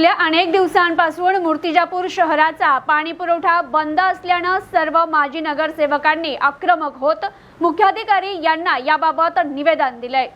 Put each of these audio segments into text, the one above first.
गेल्या अनेक दिवसांपासून मूर्तिजापूर शहराचा पाणी पुरवठा बंद असल्यानं सर्व माजी नगरसेवकांनी आक्रमक होत मुख्याधिकारी यांना याबाबत निवेदन दिलंय.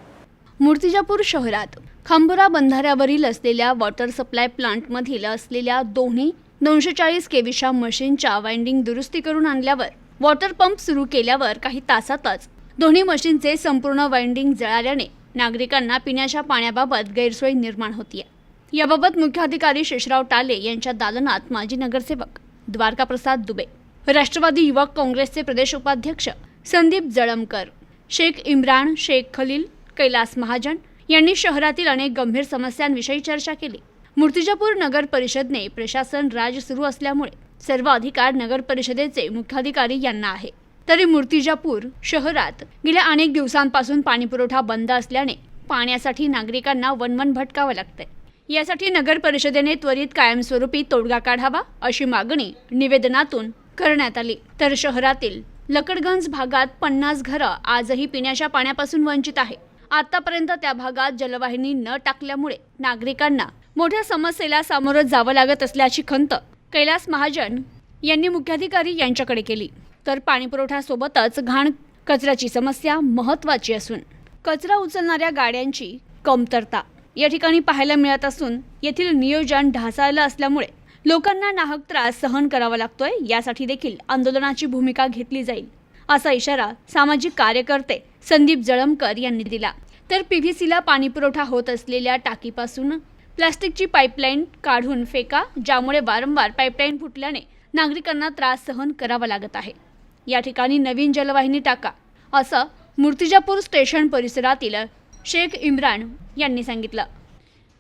मूर्तिजापूर शहरात खांबुरा बंधाऱ्यावरील असलेल्या वॉटर सप्लाय प्लांटमधील असलेल्या दोन्ही दोनशे चाळीस केवीच्या मशीनच्या वाइंडिंग दुरुस्ती करून आणल्यावर वॉटर पंप सुरू केल्यावर काही तासातच दोन्ही मशीनचे संपूर्ण वाइंडिंग जळाल्याने नागरिकांना पिण्याच्या पाण्याबाबत गैरसोय निर्माण होतीये. याबाबत मुख्याधिकारी शेषराव टाले यांच्या दालनात माजी नगरसेवक द्वारकाप्रसाद दुबे राष्ट्रवादी युवक काँग्रेसचे प्रदेश उपाध्यक्ष संदीप जळमकर शेख इम्रान शेख खलील कैलास महाजन यांनी शहरातील अनेक गंभीर समस्यांविषयी चर्चा केली. मूर्तिजापूर नगर परिषदने प्रशासन राज सुरू असल्यामुळे सर्व अधिकार नगर परिषदेचे मुख्याधिकारी यांना आहे. तरी मूर्तिजापूर शहरात गेल्या अनेक दिवसांपासून पाणीपुरवठा बंद असल्याने पाण्यासाठी नागरिकांना वनवन भटकावं लागतंय. यासाठी नगर परिषदेने त्वरित कायमस्वरूपी तोडगा काढावा अशी मागणी निवेदनातून करण्यात आली. तर शहरातील लकडगंज भागात पन्नास घरं आजही पिण्याच्या पाण्यापासून वंचित आहे. आतापर्यंत त्या भागात जलवाहिनी न टाकल्यामुळे नागरिकांना मोठ्या समस्येला सामोरं जावं लागत असल्याची खंत कैलास महाजन यांनी मुख्याधिकारी यांच्याकडे केली. तर पाणीपुरवठ्यासोबतच घाण कचऱ्याची समस्या महत्त्वाची असून कचरा उचलणाऱ्या गाड्यांची कमतरता या ठिकाणी पाहायला मिळत असून येथील नियोजन ढासळलं असल्यामुळे लोकांना नाहक त्रास सहन करावा लागतोय यासाठी देखील आंदोलनाची भूमिका घेतली जाईल असा इशारा सामाजिक कार्यकर्ते संदीप जळमकर यांनी दिला. तर पी व्ही सीला पाणीपुरवठा होत असलेल्या टाकीपासून प्लास्टिकची पाईपलाईन काढून फेका ज्यामुळे वारंवार पाईपलाईन फुटल्याने नागरिकांना त्रास सहन करावा लागत आहे. या ठिकाणी नवीन जलवाहिनी टाका असं मूर्तिजापूर स्टेशन परिसरातील शेख इम्रान यांनी सांगितलं.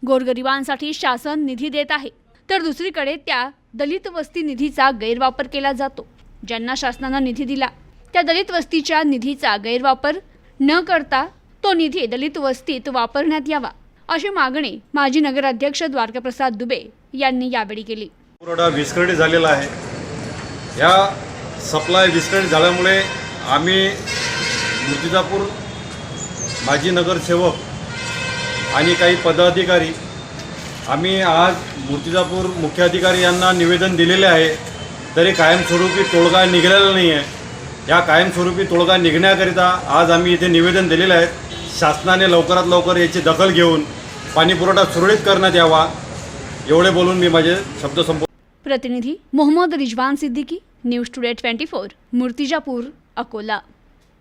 गोरगरिबांसाठी शासन निधी देत आहे तर दुसरीकडे त्या दलित वस्ती निधीचा गैरवापर केला जातो. ज्यांना शासनानं निधी दिला त्या दलित वस्तीच्या निधीचा गैरवापर न करता तो निधी दलित वस्तीत वापरण्यात यावा अशी मागणी माजी नगराध्यक्ष द्वारकाप्रसाद दुबे यांनी यावेळी केली. पुरवठा विस्कळीत झालेला आहे. या सप्लाय विस्कळीत झाल्यामुळे आम्ही मूर्तिजापूर माजी नगरसेवक आणि काही पदाधिकारी. आम्ही आज मूर्तिजापूर मुख्याधिकारी यांना निवेदन दिलेले आहे. तरी कायमस्वरूपी तोडगा निघालेला नाही आहे या कायमस्वरूपी तोडगा निघण्याकरिता आज आम्ही इथे निवेदन दिलेले आहेत शासनाने लवकरात लवकर याची दखल घेऊन पाणीपुरवठा सुरळीत करण्यात यावा. एवढे बोलून मी माझे शब्द संपव प्रतिनिधी Mohammad Rizwan Siddiqui news today twenty four Murtijapur Akola.